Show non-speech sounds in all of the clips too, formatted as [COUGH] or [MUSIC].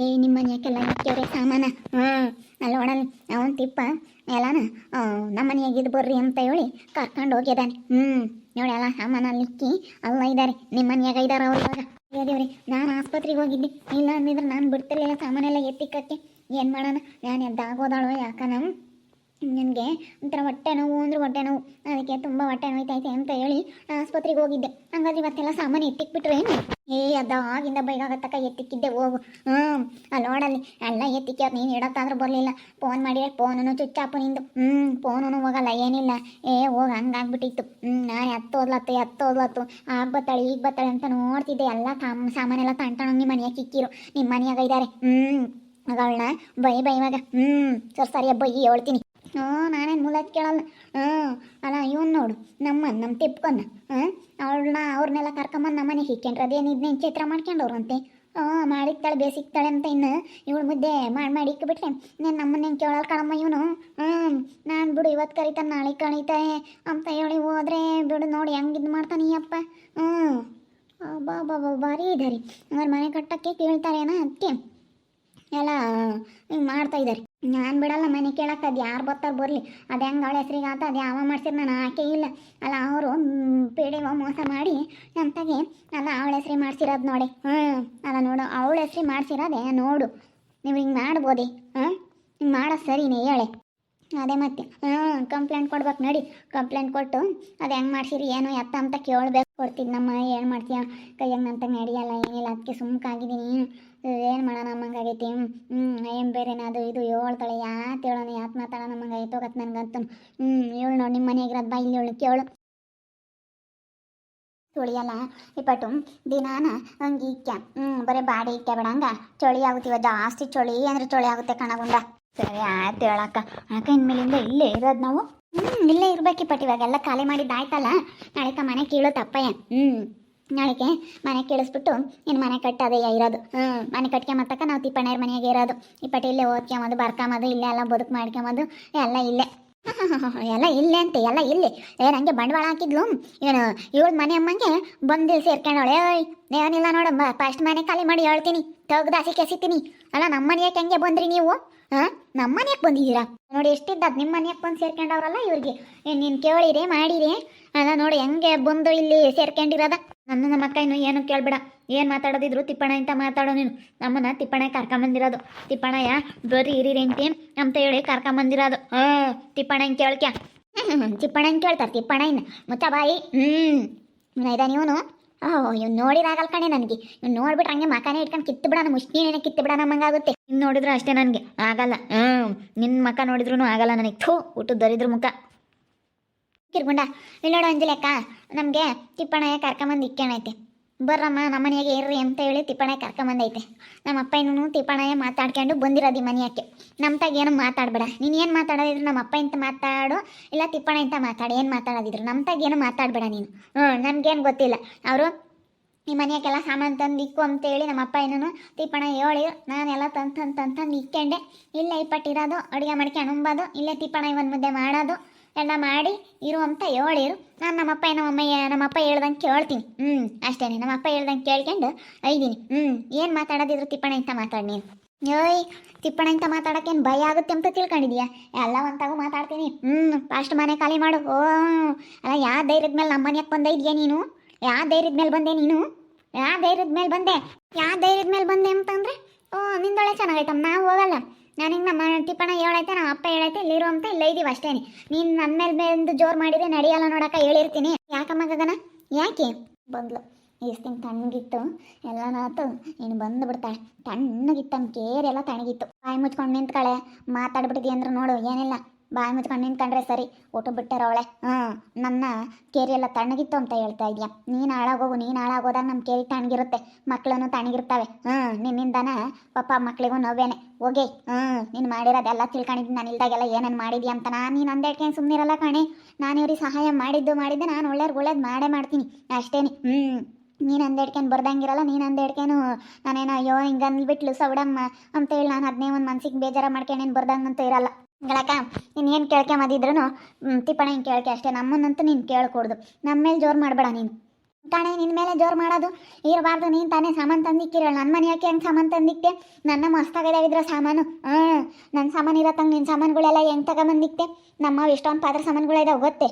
ಏ ನಿಮ್ಮ ಮನೆಯಕ್ಕೆಲ್ಲ ಇಕ್ಕೇವ್ರೆ ಸಾಮಾನ? ಹ್ಞೂ ಅಲ್ಲಿ ಒಡಲ್ ಅವನ ತಿಪ್ಪ. ಎಲ್ಲಾನ ನಮ್ಮ ಮನೆಯಾಗಿದ್ದು ಬರ್ರಿ ಅಂತ ಹೇಳಿ ಕರ್ಕೊಂಡು ಹೋಗಿದ್ದಾನೆ ಹ್ಞೂ ನೋಡಿ ಎಲ್ಲ ಸಾಮಾನ ಅಲ್ಲಿ ಇಕ್ಕಿ ಅಲ್ಲ ಇದ್ದಾರೆ ನಿಮ್ಮ ಮನೆಯಾಗ ಇದ್ದಾರೆ ಅವ್ರು ಇವಾಗ. ಹೇಳಿದೇವ್ರಿ ನಾನು ಆಸ್ಪತ್ರೆಗೆ ಹೋಗಿದ್ದೆ. ಇಲ್ಲ ಅಂದಿದ್ರೆ ನಾನು ಬಿಡ್ತಿರ್ಲಿಲ್ಲ ಸಾಮಾನೆಲ್ಲ ಎತ್ತಿಕ್ಕಕ್ಕೆ ಏನು ಮಾಡೋಣ? ನಾನು ಎದ್ದಾಗೋದಾಳು ಯಾಕ ನಾವು? ನನಗೆ ಒಂಥರ ಹೊಟ್ಟೆ ನೋವು ಅಂದ್ರೆ ಹೊಟ್ಟೆ ನೋವು. ಅದಕ್ಕೆ ತುಂಬ ಹೊಟ್ಟೆ ನೋಯ್ತೈತೆ ಅಂತ ಹೇಳಿ ಆಸ್ಪತ್ರೆಗೆ ಹೋಗಿದ್ದೆ. ಹಂಗಾದ್ರೆ ಇವತ್ತೆಲ್ಲ ಸಾಮಾನು ಎತ್ತಿಕ್ಬಿಟ್ರೆ ಏ ಅದಾಗಿಂದ ಬೈಗಾಗತ್ತಕ್ಕ ಎತ್ತಿಕ್ಕಿದ್ದೆ ಹೋಗು ಹ್ಞೂ ಅಲ್ಲಿ ನೋಡಲ್ಲಿ ಎಲ್ಲ ಎತ್ತಿಕ್ಯಾರ ನೀನು ಇಡತ್ತಾದ್ರೂ ಬರಲಿಲ್ಲ. ಫೋನ್ ಮಾಡಿ ಫೋನೂ ಚುಚ್ಚಾಪು ನಿಂದು. ಹ್ಞೂ ಫೋನೂ ಹೋಗಲ್ಲ, ಏನಿಲ್ಲ. ಏ, ಹೋಗಿ, ಹಂಗಾಗ್ಬಿಟ್ಟಿತ್ತು. ಹ್ಞೂ ನಾನು ಎತ್ತ ಓದ್ಲಾತ್ ಆಗ ಬತ್ತಾಳೆ, ಈಗ ಬತ್ತಾಳೆ ಅಂತ ನೋಡ್ತಿದ್ದೆ. ಎಲ್ಲ ಕಾಮ್ ಸಾಮಾನೆಲ್ಲ ನಿಮ್ಮ ಮನೆಯಾಗ ಕಿಕ್ಕಿರು. ನಿಮ್ಮ ಮನೆಯಾಗ ಇದ್ದಾರೆ ಹ್ಞೂ ಅವಳನ್ನ ಬೈ ಬೈ ಇವಾಗ. ಹ್ಞೂ ಸರ್ ಸರಿಯ ಬೈ ಹೇಳ್ತೀನಿ. ನಾನೇನು ಮುಲಾಜ್ ಕೇಳಲ್ಲ. ಹ್ಞೂ, ಅಲ್ಲ ಇವನು ನೋಡು, ನಮ್ಮ ನಮ್ಮ ತಿಪ್ಕೊನ್ನ ಹ್ಞೂ, ಅವಳನ್ನ ಅವ್ರನ್ನೆಲ್ಲ ಕರ್ಕೊಂಬಂದು ನಮ್ಮ ಮನೆಗೆ ಹಿಕ್ಕೊಂಡ್ರೆ ಅದೇನು ಇದನ್ನೇನು ಚಿತ್ರ ಮಾಡ್ಕೊಂಡವ್ರಂತೆ ಹ್ಞೂ ಮಾಡಿಕ್ತಾಳೆ ಬೇಸಿಕ್ತಾಳೆ ಅಂತ ಇನ್ನು ಇವಳು ಮುದ್ದೆ ಮಾಡಿ ಮಾಡಿ ಇಕ್ಬಿಟ್ರೆ ನೀನು ನಮ್ಮನ್ನೇನು ಕೇಳಲ್ಲ ಕಣಮ್ಮ ಇವನು? ಹ್ಞೂ, ನಾನು ಬಿಡು, ಇವತ್ತು ಕರಿತಾನೆ, ನಾಳೆ ಕಳೀತಾನೆ ಅಂತ ಹೇಳಿ ಹೋದ್ರೆ ಬಿಡು ನೋಡಿ, ಹೆಂಗೆ ಇದು ಮಾಡ್ತಾನೆ ಅಪ್ಪ? ಹ್ಞೂ. ಬಾ ಬಾ ಬಾ ಭಾರಿ ಇದ್ದಾರೆ ಅವ್ರ ಮನೆ ಕಟ್ಟಕ್ಕೆ ಕೇಳ್ತಾರೇನ ಅದಕ್ಕೆ ಎಲ್ಲ ಹಿಂಗೆ ಮಾಡ್ತಾ ಇದ್ದಾರೆ ನಾನು ಬಿಡಲ್ಲ, ಮನೆ ಕೇಳಕ್ಕೆ ಅದು ಯಾರು ಬರ್ತಾರೆ ಬರಲಿ. ಅದು ಹೆಂಗೆ ಅವಳ ಹೆಸ್ರಿಗೆ ಆತ, ಅದು ಯಾವ ಮಾಡ್ಸಿರ್ ನಾನು ಆಕೆ ಇಲ್ಲ. ಅಲ್ಲ, ಅವರು ಪಿ ಡಿ ಮೋಸ ಮಾಡಿ ಅಂತಾಗೆ ಅಲ್ಲ, ಅವಳ ಹೆಸ್ರಿ ಮಾಡ್ಸಿರೋದು ನೋಡಿ. ಹ್ಞೂ ಅಲ್ಲ, ನೋಡು, ಅವಳ ಹೆಸ್ರಿ ಮಾಡ್ಸಿರೋದೆ, ನೋಡು. ನೀವು ಹಿಂಗೆ ಮಾಡ್ಬೋದಿ ಹಾಂ ಹಿಂಗೆ ಮಾಡೋ ಸರಿನೇ, ಹೇಳೆ. ಅದೇ ಮತ್ತೆ. ಹ್ಞೂ ಕಂಪ್ಲೇಂಟ್ ಕೊಡ್ಬೇಕು ನಡಿ. ಕಂಪ್ಲೇಂಟ್ ಕೊಟ್ಟು ಅದು ಹೆಂಗೆ ಮಾಡ್ಸಿರಿ, ಏನು ಎತ್ತ ಅಂತ ಕೇಳ್ಬೇಕು. ಕೊಡ್ತಿದ್ನಮ್ಮ ಏನು ಮಾಡ್ತೀಯ? ಕೈಯಾಗ ನಂತ ನಡೆಯಲ್ಲ, ಏನಿಲ್ಲ ಅದಕ್ಕೆ ಸುಮ್ಕಾಗಿದ್ದೀನಿ. ಏನು ಮಾಡೋಣ ನಮ್ಮಂಗಾಗೈತಿ? ಹ್ಞೂ ಏನು ಬೇರೆನ ಅದು ಇದು ಹೇಳ್ತಾಳೆ. ಯಾತ್ ಹೇಳೋಣ, ಯಾತ್ ಮಾತಾಡೋಣ ನಮ್ಮಂಗಾಯ್ತು ಹೋಗತ್ ನನಗಂತೂ ಹ್ಞೂ ಹೇಳು ನೋಡಿ ನಿಮ್ಮ ಮನೆಯಾಗಿರೋದು ಬಾ, ಇಲ್ಲಿ ಹೇಳು, ಕೇಳು. ತುಳಿಯಲ್ಲ, ಇಪ್ಪಟ್ಟು, ದಿನಾನ ಹಂಗೆ ಇಕ್ಕ ಹ್ಞೂ ಬರೀ ಬಾಡಿ ಇಕ್ಕ ಬೇಡ ಹಂಗ. ಚಳಿ ಆಗುತ್ತೀವ, ಜಾಸ್ತಿ ಚಳಿ ಅಂದ್ರೆ ಚಳಿ ಆಗುತ್ತೆ ಕಣಗುಂಡ ಸರಿ, ಆಯ್ತು ಹೇಳಕ್ಕ. ಅಕ್ಕ, ಇನ್ಮೇಲಿಂದ ಇಲ್ಲೇ ಇರೋದು ನಾವು? ಹ್ಞೂ ಇಲ್ಲೇ ಇರ್ಬೇಕಿಪ್ಪಟ್ಟು ಇವಾಗೆಲ್ಲ ಖಾಲಿ ಮಾಡಿದ್ದು ಆಯ್ತಲ್ಲ? ನಾಳೆಕ ಮನೆ ಕೇಳೋ ತಪ್ಪಯ್ಯ. ಹ್ಞೂ ನಾಳೆಗೆ ಮನೆ ಕೇಳಿಸ್ಬಿಟ್ಟು ಇನ್ನು ಮನೆ ಕಟ್ಟದೇ ಇರೋದು. ಹ್ಞೂ ಮನೆ ಕಟ್ಕೊಂಬತ್ತಕ್ಕ ನಾವು ತಿಪ್ಪಣ್ಣವ್ರ ಮನೆಯಾಗೆ ಇರೋದು. ಇಪ್ಪಟ್ಟು ಇಲ್ಲೇ ಓದ್ಕೊಂಬೋದು, ಬರ್ಕೊಂಬೋದು, ಇಲ್ಲೇ ಎಲ್ಲ ಬದುಕು ಮಾಡ್ಕೊಂಬೋದು, ಎಲ್ಲ ಇಲ್ಲೇ. [LAUGHS] ಎಲ್ಲ ಇಲ್ಲೇ ಅಂತ, ಎಲ್ಲ ಇಲ್ಲಿ. ಏ, ನಂಗೆ ಬಂಡವಾಳ ಹಾಕಿದ್ಲು. ಏನು ಇವಳು ಮನೆ ಅಮ್ಮಂಗೆ ಬಂದು ಸೇರ್ಕೊಂಡವಳೆ. ಏನಿಲ್ಲ ನೋಡಮ್ಮ ಫಸ್ಟ್ ಮನೆ ಖಾಲಿ ಮಾಡಿ ಹೇಳ್ತೀನಿ. ತೆಗ್ದಾಸಿ ಕೆಸಿತೀನಿ. ಅಲ್ಲ ನಮ್ಮ ಮನೆಯಕ್ಕೆ ಹೆಂಗೆ ಬಂದ್ರಿ ನೀವು? ಹಾಂ ನಮ್ಮ ಮನೆಯಾಗ ಬಂದಿದ್ದೀರಾ? ನೋಡಿ ಎಷ್ಟಿದ್ದ ನಿಮ್ಮ ಮನೆಯಾಗ ಬಂದು ಸೇರ್ಕೊಂಡವ್ರಲ್ಲ ಇವ್ರಿಗೆ. ಏನು ನೀನು ಕೇಳಿರಿ, ಮಾಡಿರಿ. ಅಲ್ಲ, ನೋಡಿ, ಹೆಂಗೆ ಬಂದು ಇಲ್ಲಿ ಸೇರ್ಕೊಂಡಿರೋದ? ನನ್ನ ನಮ್ಮ ಅಕ್ಕ ಇನ್ನು ಏನು ಕೇಳಬೇಡ. ಏನು ಮಾತಾಡೋದಿದ್ರು ತಿಪ್ಪಣ ಅಂತ ಮಾತಾಡೋ ನೀನು. ನಮ್ಮನ್ನ ತಿಪ್ಪಣ ಕರ್ಕೊಂಬಂದಿರೋದು. ತಿಪ್ಪಣಯ್ಯ ಬರೀ ಹಿರಿರಿ ಅಂತಿ ಅಂತ ಹೇಳಿ ಕರ್ಕೊಂಬಂದಿರೋದು. ಹಾ ತಿಪ್ಪಣ ಹಿಂಗೆ ಕೇಳ್ಕ್ಯ ತಿಪ್ಪಣ ಹಿಂಗೆ ಕೇಳ್ತಾರೆ ತಿಪ್ಪಣ ಇನ್ನು. ಮತ್ತ ಬಾಯಿ. ಹ್ಞೂ ಇದ ನೀವನು? ಓಹ್ ಇವ್ ನೋಡಿದಾಗಲ್ ಕಣೆ ನನಗೆ. ಇವ್ನು ನೋಡ್ಬಿಟ್ರೆ ಹಂಗೆ ಮಕಾನೆ ಇಟ್ಕೊಂಡು ಕಿತ್ತು ಬಿಡೋಣ ಮುಷ್ಟಿನೇನೆ ಕಿತ್ತು ಬಿಡೋಣ ನಮ್ಮಂಗಾಗುತ್ತೆ ಇನ್ನು ನೋಡಿದ್ರೆ ಅಷ್ಟೇ ನನಗೆ. ಆಗಲ್ಲ. ಹ್ಞೂ ನಿನ್ನ ಮಕ ನೋಡಿದ್ರು ಆಗಲ್ಲ ನನಗೆ. ಥೂ, ಊಟದ ದರಿದ್ರ ಮುಖ. ಕಿರ್ಗುಂಡ ಇಲ್ಲಿ ನೋಡು ಅಂಜಲಕ್ಕ ನಮಗೆ ತಿಪ್ಪಣ್ಣ ಕರ್ಕೊಂಬಂದು ಇಕ್ಕಣೈತೆ ಬರ್ರಮ್ಮ, ನಮ್ಮ ಮನೆಯಾಗೆ ಇರ್ರಿ ಅಂತ ಹೇಳಿ ತಿಪ್ಪಣ್ಣ ಕರ್ಕೊಂಬಂದೈತೆ. ನಮ್ಮ ಅಪ್ಪ ಇನ್ನೂ ತಿಪ್ಪಣಯ್ಯ ಮಾತಾಡ್ಕೊಂಡು ಬಂದಿರೋದು ಈ ಮನೆಯಕ್ಕೆ. ನಮ್ಮ ತಾಗ ಏನು ಮಾತಾಡಬೇಡ. ನೀನು ಏನು ಮಾತಾಡೋದಿದ್ರು ನಮ್ಮ ಅಪ್ಪ ಇಂತ ಮಾತಾಡು, ಇಲ್ಲ ತಿಪ್ಪಣ್ಣ ಅಂತ ಮಾತಾಡು, ಏನು ಮಾತಾಡೋದಿದ್ರು. ನಮ್ಮ ತಾಗ ಏನು ಮಾತಾಡಬೇಡ ನೀನು. ಹ್ಞೂ, ನಮಗೇನು ಗೊತ್ತಿಲ್ಲ. ಅವರು ಈ ಮನೆಯಾಗೆಲ್ಲ ಸಾಮಾನು ತಂದು ಇಕ್ಕು ಅಂತೇಳಿ ನಮ್ಮ ಅಪ್ಪ ಏನೂ ತಿಪ್ಪಣ ಹೇಳಿ, ನಾನೆಲ್ಲ ತಂದು ತಂದು ತಂದು ತಂದು ಇಕ್ಕೊಂಡೆ. ಇಲ್ಲೇ ಇಪ್ಪಟ್ಟಿರೋದು, ಅಡುಗೆ ಮಾಡ್ಕೊಂಡು ಉಂಬೋದು, ಇಲ್ಲೇ ತಿಪ್ಪಣ ಇವನ್ ಮುದ್ದೆ ಮಾಡೋದು. ಎಲ್ಲ ಮಾಡಿ ಇರು ಅಂತ ಹೇಳಿರು ನಾನು ನಮ್ಮಪ್ಪ ನಮ್ಮ ನಮ್ಮಪ್ಪ ಹೇಳ್ದಂಗೆ ಕೇಳ್ತೀನಿ. ಹ್ಞೂ ಅಷ್ಟೇ ನಮ್ಮಪ್ಪ ಹೇಳ್ದಂಗೆ ಕೇಳ್ಕೊಂಡು ಐದೀನಿ. ಹ್ಞೂ ಏನು ಮಾತಾಡೋದಿದ್ರು ತಿಪ್ಪಣ ಅಂತ ಮಾತಾಡಿ ನೀನು. ಏಯ್ ತಿಪ್ಪಣ ಅಂತ ಮಾತಾಡೋಕ್ಕೇನು ಭಯ ಆಗುತ್ತೆ ಅಂತ ತಿಳ್ಕೊಂಡಿದ್ಯಾ? ಎಲ್ಲ ಒಂತಾಗೂ ಮಾತಾಡ್ತೀನಿ. ಹ್ಞೂ ಫಾಸ್ಟ್ ಮನೆ ಖಾಲಿ ಮಾಡು. ಓ, ಅಲ್ಲ ಯಾವ ಧೈರ್ಯದ ಮೇಲೆ ನಮ್ಮ ಮನೆಗೆ ಇದೆಯಾ ನೀನು? ಯಾವ ಧೈರ್ಯದ ಮೇಲೆ ಬಂದೆ ನೀನು? ಯಾವ ಧೈರ್ಯದ ಮೇಲೆ ಬಂದೆ? ಯಾವ ಧೈರ್ಯದ ಮೇಲೆ ಬಂದೆ ಅಂತಂದ್ರೆ, ಓ ನಿಂದೊಳೆ ಚೆನ್ನಾಗೈತಮ್ಮ. ನಾವು ಹೋಗಲ್ಲ. ನಾನು ಹಿಂಗೆ ನಮ್ಮ ತಿಪ್ಪಣ್ಣ ಹೇಳೈತೆ, ನಮ್ಮ ಅಪ್ಪ ಹೇಳೈತೆ ಇಲ್ಲಿರು ಅಂತ ಇಲ್ಲೇ ಇದೀವಿ ಅಷ್ಟೇ ನೀನು. ನನ್ನ ಮೇಲೆ ಬಂದು ಜೋರು ಮಾಡಿದ್ರೆ ನಡೆಯಲ್ಲ ನೋಡಕ್ಕ ಹೇಳಿರ್ತೀನಿ. ಯಾಕಮ್ಮ ಗಗನ? ಯಾಕೆ? ಬಂದ್ಲು. ಈಸ್ತಿನ ತಣ್ಣಗಿತ್ತು ಎಲ್ಲನಾತು ನೀನು ಬಂದು ಬಿಡ್ತಾಳೆ ತಣ್ಣಗಿತ್ತು ಕೇರೆಲ್ಲ ತಣ್ಣಗಿತ್ತು. ಬಾಯಿ ಮುಚ್ಕೊಂಡು ನಿಂತ್ಕಳೆ ಮಾತಾಡ್ಬಿಟ್ಟಿದ್ದಿ ಅಂದ್ರೆ ನೋಡು, ಏನಿಲ್ಲ. ಬಾಯಿ ಮುಚ್ಕೊಂಡು ಕಂಡ್ರೆ ಸರಿ. ಊಟ ಬಿಟ್ಟಾರ ಅವಳೆ. ಹ್ಞೂ ನನ್ನ ಕೇರಿ ಎಲ್ಲ ತಣ್ಣಗಿತ್ತು ಅಂತ ಹೇಳ್ತಾ ಇದೆಯಾ. ನೀನು ಹಾಳಾಗೋಗು, ನೀನು ಹಾಳಾಗೋದಾಗ ನಮ್ಮ ಕೇರಿ ತಣ್ಣಗಿರುತ್ತೆ. ಮಕ್ಕಳನ್ನು ತಣ್ಣಗಿರ್ತಾವೆ. ಹ್ಞೂ ನಿನ್ನಿಂದನ ಪಾಪ ಮಕ್ಳಿಗೂ ನೋವೇನೆ ಹೋಗಿ. ಹ್ಞೂ ನೀನು ಮಾಡಿರೋದೆಲ್ಲ ತಿಳ್ಕೊಂಡಿದ್ದು ನಾನು ಇಲ್ದಾಗೆಲ್ಲ ಏನೇನು ಮಾಡಿದ್ಯಾ ಅಂತ ನಾನು ನೀನು ಅಂದೇಳ್ಕೊಂಡು ಸುಮ್ಮನಿರಲ್ಲ ಕಣೆ. ನಾನು ಇವ್ರಿಗೆ ಸಹಾಯ ಮಾಡಿದ್ದು ಮಾಡಿದ್ದೆ ನಾನು ಒಳ್ಳೇದು ಒಳ್ಳೇದು ಮಾಡೇ ಮಾಡ್ತೀನಿ. ಅಷ್ಟೇನೆ. ಹ್ಞೂ ನೀನು ಅಂದೇಡ್ಕೊಂಡು ಬರ್ದಂಗಿರಲ್ಲ, ನೀನು ಅಂದೇಡ್ಕೇನು ನಾನೇನೋ ಅಯ್ಯೋ ಹಿಂಗೆ ಅಂದ್ಬಿಟ್ಲು ಸೌಡಮ್ಮ ಅಂತೇಳಿ ನಾನು ಅದನ್ನೇ ಒಂದು ಮನ್ಸಿಗೆ ಬೇಜಾರ ಮಾಡ್ಕೊಂಡೇನು ಬರ್ದಂಗಂತೂ ಇರಲ್ಲ. ಗಳಕ ನೀನು ಏನು ಕೇಳ್ಕೊಂಬದಿದ್ರು ತಿಪ್ಪಣ ಹಿಂಗೆ ಕೇಳ್ಕೆ ಅಷ್ಟೇ, ನಮ್ಮನ್ನಂತೂ ನೀನು ಕೇಳ್ಕೊಡ್ದು. ನಮ್ಮ ಮೇಲೆ ಜೋರು ಮಾಡಬೇಡ ನೀನು. ಕಾಣೆ ನಿನ್ನ ಮೇಲೆ ಜೋರು ಮಾಡೋದು. ಇರಬಾರ್ದು, ನೀನು ತಾನೇ ಸಾಮಾನು ತಂದಿಕ್ಕಿರಲ್ಲ ನನ್ನ ಮನೆ ಯಾಕೆ ಹೆಂಗೆ ಸಾಮಾನು ತಂದಿಕ್ತೆ? ನನ್ನ ಮಸ್ತಾಗದಾಗಿದ್ರ ಸಾಮಾನು. ಹಾಂ ನನ್ನ ಸಾಮಾನು ಇರತ್ತಂಗೆ ನಿನ್ನ ಸಾಮಾನುಗಳೆಲ್ಲ ಹೆಂಗೆ ತಗೊಂಬಂದಿಕ್ತೆ? ನಮ್ಮ ಎಷ್ಟೊಂದು ಪಾತ್ರ ಸಾಮಾನುಗಳಿದಾವೆ ಗೊತ್ತೆ?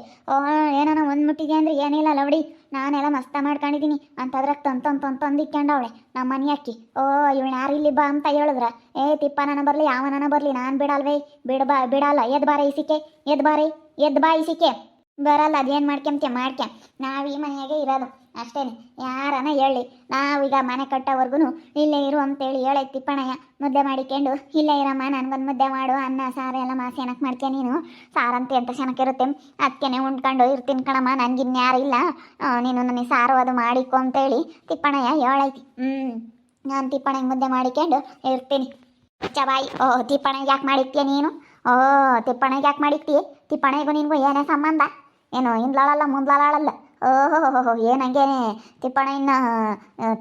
ಏನೋ ಒಂದು ಮುಟ್ಟಿಗೆ ಅಂದ್ರೆ ಏನಿಲ್ಲ ಲವಡಿ. ನಾನೆಲ್ಲ ಮಸ್ತ ಮಾಡ್ಕೊಂಡಿದ್ದೀನಿ ಅಂತದ್ರಾಗ ಅದ್ರಾಗ ತಂದು ತಂದಿಕ್ಕೊಂಡವಳೆ ನಮ್ಮ ಮನೆ ಅಕ್ಕಿ. ಓ, ಇವಳು ಯಾರು ಇಲ್ಲಿ ಬಾ ಅಂತ ಹೇಳಿದ್ರ? ಏ ತಿಪ್ಪ ನಾನು ಬರಲಿ ಯಾವನನ ಬರಲಿ, ನಾನು ಬಿಡಲ್ವೇ? ಬಿಡ ಬಾ, ಬಿಡಲ್ಲ. ಎದ್ ಬಾರ ಇಸಿಕೆ, ಎದ್ ಬಾರಿ, ಎದ್ ಬಾ ಇಸಿಕೆ. ಬರಲ್ಲ, ಅದೇನು ಮಾಡ್ಕೊಂತೆ ಮಾಡ್ಕೆ ನಾವು ಈ ಮನೆಯಾಗೆ ಇರೋದು. ಅಷ್ಟೇನೆ. ಯಾರನ ಹೇಳಿ. ನಾವೀಗ ಮನೆ ಕಟ್ಟೋವರೆಗೂ ಇಲ್ಲೇ ಇರು ಅಂತೇಳಿ ಹೇಳೈ ತಿಪ್ಪಣಯ್ಯ ಮುದ್ದೆ ಮಾಡಿಕೊಂಡು, ಇಲ್ಲೇ ಇರಮ್ಮ, ನನಗೊಂದು ಮುದ್ದೆ ಮಾಡು, ಅನ್ನ, ಸಾರು ಎಲ್ಲ ಮಾಸಿ ಏನಕ್ಕೆ ಮಾಡ್ತೀಯ ನೀನು? ಸಾರಂತೆ ಅಂತ ಚೆನ್ನಾಗಿರುತ್ತೆ ಅದಕ್ಕೆ ಉಂಡ್ಕೊಂಡು ಇರ್ತೀನಿ ಕಣಮ್ಮ, ನನಗಿನ್ಯಾರು ಇಲ್ಲ. ನೀನು ನನಗೆ ಸಾರು ಅದು ಮಾಡಿಕೊ ಅಂತೇಳಿ ತಿಪ್ಪಣಯ್ಯ ಹೇಳೈತಿ. ಹ್ಞೂ ನಾನು ತಿಪ್ಪಣಗೆ ಮುದ್ದೆ ಮಾಡಿಕೊಂಡು ಇರ್ತೀನಿ. ಚಬಾಯಿ ಓ ತಿಪ್ಪಣಗೆ ಯಾಕೆ ಮಾಡಿರ್ತೀಯ ನೀನು? ಓ ತಿಪ್ಪಣಗೆ ಯಾಕೆ ಮಾಡಿರ್ತೀಯ ತಿಪ್ಪಣೆಗೂ ನಿನಗೂ ಏನೇ ಸಂಬಂಧ? ಏನು, ಹಿಂದ್ಲಾಳಲ್ಲ ಮುಂದ್ಲಾಳಲ್ಲ ಓಹೋ ಏನಂಗೇನೆ ತಿಪ್ಪಣ ಇನ್ನ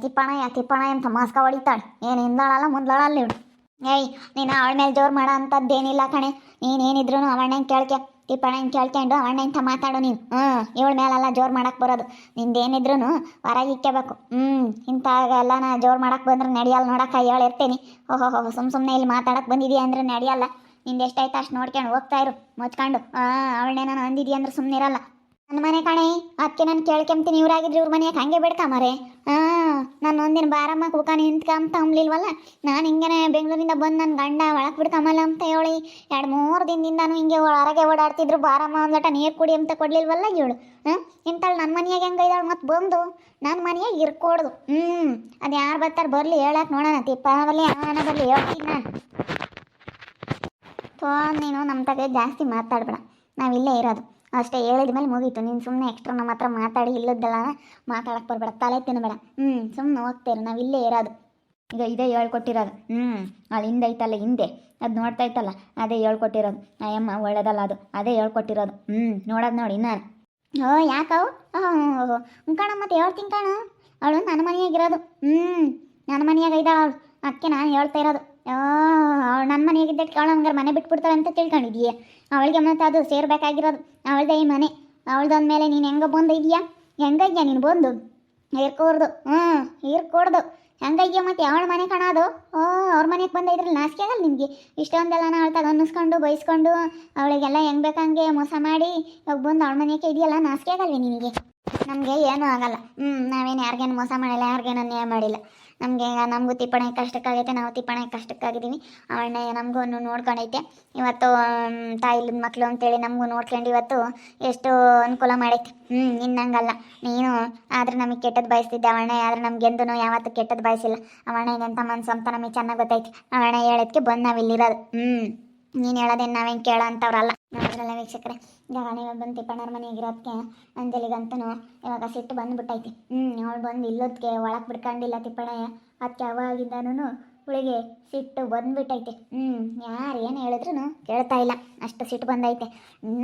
ತಿಪ್ಪಣ ತಿಪ್ಪಣ ಅಂತ ಮಾಸ್ಕ ಹೊಡಿತಾಳೆ. ಏನು ಹಿಂದಾಳಲ್ಲ, ಮುಂದಾಳಲ್ಲ ಇವಳು. ಏಯ್, ನೀನು ಅವಳ ಮೇಲೆ ಜೋರು ಮಾಡೋ ಅಂಥದ್ದೇನಿಲ್ಲ ಕಣೆ. ನೀನೇನಿದ್ರು ಅವಣ್ಣನ ಕೇಳ್ಕೆ ತಿಪ್ಪಣ್ಣನ ಕೇಳ್ಕೊಂಡು ಅವಣ್ಣಂತ ಮಾತಾಡು ನೀನು? ಹ್ಞೂ, ಇವಳ ಮೇಲೆಲ್ಲ ಜೋರು ಮಾಡಕ್ಕೆ ಬರೋದು. ನಿಂದೇನಿದ್ರು ಹೊರಗೆ ಇಕ್ಕಬೇಕು. ಹ್ಞೂ ಇಂಥಾಗೆಲ್ಲ ನಾ ಜೋರು ಮಾಡಕ್ಕೆ ಬಂದ್ರೆ ನಡೆಯಲ್ಲ ನೋಡಕ್ಕೆ ಹೇಳಿರ್ತೀನಿ ಓಹೋ ಸುಮ್ಮ ಸುಮ್ಮನೆ ಇಲ್ಲಿ ಮಾತಾಡಕ್ಕೆ ಬಂದಿದೀಯ ಅಂದ್ರೆ ನಡೆಯಲ್ಲ. ನಿಂದು ಎಷ್ಟಾಯ್ತು ಅಷ್ಟು ನೋಡ್ಕೊಂಡು ಹೋಗ್ತಾ ಇರು, ಮುಚ್ಕೊಂಡು. ಹಾಂ ಅವಳನ್ನೇನೋ ನಾನು ಅಂದಿದ್ದೀಯ ಅಂದ್ರೆ ಸುಮ್ಮನೆ ಇರಲ್ಲ ನನ್ನ ಮನೆ ಕಾಣೆ ಅದಕ್ಕೆ ನಾನು ಕೇಳ್ಕೊಂತೀನಿ ಇವ್ರಾಗಿದ್ರೆ ಇವ್ರ ಮನೆಯಾಗ ಹಂಗೆ ಬಿಡ್ಕಮರೆ ಹಾಂ ನಾನು ಒಂದಿನ ಬಾರಮ್ಮ ಕೂಕ ನಿಂತ್ಕೊಂತ ಅಂಬ್ಲಿಲ್ವಲ್ಲ? ನಾನು ಹಿಂಗೆ ಬೆಂಗಳೂರಿಂದ ಬಂದು ನನ್ನ ಗಂಡ ಒಳಗೆ ಬಿಡ್ಕಮಲ್ಲ ಅಂತ ಹೇಳಿ, ಎರಡು ಮೂರು ದಿನದಿಂದಾನು ಹಿಂಗೆ ಹೊರಗೆ ಓಡಾಡ್ತಿದ್ರು, ಬಾರಮ್ಮ ಒಂದು ಲಟ ನೀರು ಕುಡಿ ಅಂತ ಕೊಡ್ಲಿಲ್ವಲ್ಲ ಇವಳು? ಹ್ಞೂ ಇಂಥಳು ನನ್ನ ಮನೆಯಾಗ ಹೆಂಗೆ ಇದ್ದಾಳು ಮತ್ತೆ ಬಂದು? ನನ್ನ ಮನೆಯಾಗ ಇರ್ಕೊಡ್ದು. ಹ್ಞೂ ಅದು ಯಾರು ಬರ್ತಾರೆ ಬರಲಿ ಹೇಳಕ್ಕೆ ನೋಡೋಣ, ತಿಪ್ಪ ಬರಲಿ ಆನ ಬರಲಿ, ಹೇಳ್ತೀನಿ ನಾನು. ತೋ ನೀನು ನಮ್ಮ ತಗ ಜಾಸ್ತಿ ಮಾತಾಡ್ಬೇಡ ನಾವಿಲ್ಲೇ ಇರೋದು. ಅಷ್ಟೇ ಹೇಳಿದ ಮೇಲೆ ಮುಗೀತು. ನೀನು ಸುಮ್ಮನೆ ಎಕ್ಸ್ಟ್ರಾ ನಮ್ಮ ಹತ್ರ ಮಾತಾಡಿ ಇಲ್ಲದಲ್ಲ ಮಾತಾಡಕ್ಕೆ ಬರಬೇಡ. ತಲೆ ತಿನ್ನಬೇಡ ಹ್ಞೂ ಸುಮ್ಮನೆ ಹೋಗ್ತೇವೆ ಇಲ್ಲೇ ಇರೋದು. ಈಗ ಇದೇ ಹೇಳ್ಕೊಟ್ಟಿರೋದು. ಹ್ಞೂ ಅಲ್ಲಿ ಹಿಂದೆ ಐತಲ್ಲ ಹಿಂದೆ. ಅದು ನೋಡ್ತಾ ಇತ್ತಲ್ಲ, ಅದೇ ಹೇಳ್ಕೊಟ್ಟಿರೋದು. ಅಯ್ಯಮ್ಮ ಒಳ್ಳೇದಲ್ಲ ಅದು, ಅದೇ ಹೇಳ್ಕೊಟ್ಟಿರೋದು. ಹ್ಞೂ ನೋಡೋದು ನೋಡಿ ನಾನು ಓ ಯಾಕವು ಓಹೋ ಕಣ, ಮತ್ತೆ ಹೇಳ್ತೀನಿ ಕಣ. ಅವಳು ನನ್ನ ಮನೆಯಾಗಿರೋದು ಹ್ಞೂ ನನ್ನ ಮನೆಯಾಗ ಇದ್ದಾಳೆ ಅವಳು. ಅದಕ್ಕೆ ನಾನು ಹೇಳ್ತಾ ಇರೋದು. ನನ್ನ ಮನೆಯಾಗಿದ್ದಕ್ಕೆ ಅವಳು ಹಂಗಾರೆ ಮನೆ ಬಿಟ್ಬಿಡ್ತಾಳೆ ಅಂತ ತಿಳ್ಕೊಂಡಿದೀಯ ಅವಳಿಗೆ ಮತ್ತೆ ಅದು ಸೇರ್ಬೇಕಾಗಿರೋದು, ಅವಳದೇ ಈ ಮನೆ. ಅವಳ್ದಂದ್ಮೇಲೆ ನೀನು ಹೆಂಗ ಬಂದು ಇದೆಯಾ? ಹೆಂಗಯ್ಯ ನೀನು ಬಂದು? ಹೇರ್ಕೋರ್ದು ಹ್ಞೂ ಹೀರ್ಕೊಡ್ದು ಹೆಂಗಯ್ಯ ಮತ್ತೆ ಅವಳ ಮನೆ ಕಾಣೋದು ಓ, ಅವ್ರ ಮನೆಗೆ ಬಂದ ಇದ್ರಲ್ಲಿ ನಾಚಿಕೆ ಆಗಲ್ಲ ನಿಮಗೆ ಇಷ್ಟೊಂದೆಲ್ಲ ಅವಳು ತಗ ಅನ್ನಿಸ್ಕೊಂಡು ಬಯಸ್ಕೊಂಡು ಅವಳಿಗೆಲ್ಲ ಹೆಂಗೆ ಬೇಕಂಗೆ ಮೋಸ ಮಾಡಿ, ಇವಾಗ ಬಂದು ಅವಳ ಮನೆಗೆ ಇದೆಯಲ್ಲ, ನಾಚಿಕೆ ಆಗಲ್ವೇ ನಿನಗೆ? ನಮಗೆ ಏನೂ ಆಗಲ್ಲ. ಹ್ಞೂ ನಾವೇನು ಯಾರಿಗೇನು ಮೋಸ ಮಾಡಿಲ್ಲ, ಯಾರಿಗೇನು ಅನ್ಯಾಯ ಮಾಡಿಲ್ಲ. ನಮಗೆ ನಮಗೂ ತಿಪ್ಪಣೆ ಕಷ್ಟಕ್ಕಾಗೈತೆ, ನಾವು ತಿಪ್ಪಣೆ ಕಷ್ಟಕ್ಕಾಗಿದ್ದೀವಿ. ಅವಣ್ಣ ನಮಗೂ ನೋಡ್ಕೊಂಡೈತೆ. ಇವತ್ತು ತಾಯಿ ತಾಯಿಲಿದ ಮಕ್ಕಳು ಅಂತೇಳಿ ನಮಗೂ ನೋಡ್ಕೊಂಡು ಇವತ್ತು ಎಷ್ಟು ಅನುಕೂಲ ಮಾಡೈತೆ. ಹ್ಞೂ ನಿನ್ನಂಗಲ್ಲ ನೀನು ಆದ್ರೆ ನಮಗೆ ಕೆಟ್ಟದ್ದು ಬಯಸ್ತಿದ್ದೆ. ಅವಣ್ಣ ಆದ್ರೆ ನಮಗೆಂದೂ ಯಾವತ್ತೂ ಕೆಟ್ಟದ್ದು ಬಯಸಿಲ್ಲ. ಅವಣ್ಣ ಎಂಥ ಮನ್ಸು ಅಂತ ನಮಗೆ ಚೆನ್ನಾಗಿ ಗೊತ್ತೈತೆ. ಅವಣ್ಣ ಹೇಳೋದಕ್ಕೆ ಬಂದು ನಾವು ಇಲ್ಲಿರೋದು ಹ್ಞೂ ನೀನು ಹೇಳೋದೇನು ನಾವೇನು ಕೇಳೋ ಅಂಥವ್ರಲ್ಲ ವೀಕ್ಷಕರೇ ಇವಾಗ ನೀವು ಬಂದು ತಿಪ್ಪಣ್ಣರ ಮನೆಗಿರೋದಕ್ಕೆ ಅಂಜಲಿಗಂತೂ ಇವಾಗ ಸಿಟ್ಟು ಬಂದುಬಿಟ್ಟೈತಿ. ಹ್ಞೂ ಅವಳು ಬಂದು ಇಲ್ಲೋದಕ್ಕೆ ಒಳಗೆ ಬಿಡ್ಕೊಂಡಿಲ್ಲ ತಿಪ್ಪಣ್ಣ. ಅದಕ್ಕೆ ಅವಾಗಿದ್ದಾನು ಹುಳಿಗೆ ಸಿಟ್ಟು ಬಂದ್ಬಿಟ್ಟೈತೆ. ಹ್ಞೂ ಯಾರು ಏನು ಹೇಳಿದ್ರು ಕೇಳ್ತಾ ಇಲ್ಲ. ಅಷ್ಟು ಸಿಟ್ಟು ಬಂದೈತೆ.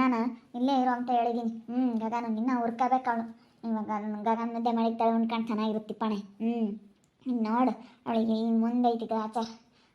ನಾನು ಇಲ್ಲೇ ಇರೋ ಅಂತ ಹೇಳಿದ್ದೀನಿ ಹ್ಞೂ ಗಗನ ನಿನ್ನ ಹುರ್ಕೋಬೇಕು ಅವಳು. ಇವಾಗ ಗಗನ ಮುದ್ದೆ ಮಾಡಿದ್ದಾಳೆ ಚೆನ್ನಾಗಿರುತ್ತೆ ತಿಪ್ಪಣೆ ಹ್ಞೂ ನೋಡು, ಅವಳಿಗೆ ಮುಂದೈತಿ ಗ್ರಾಚಾರ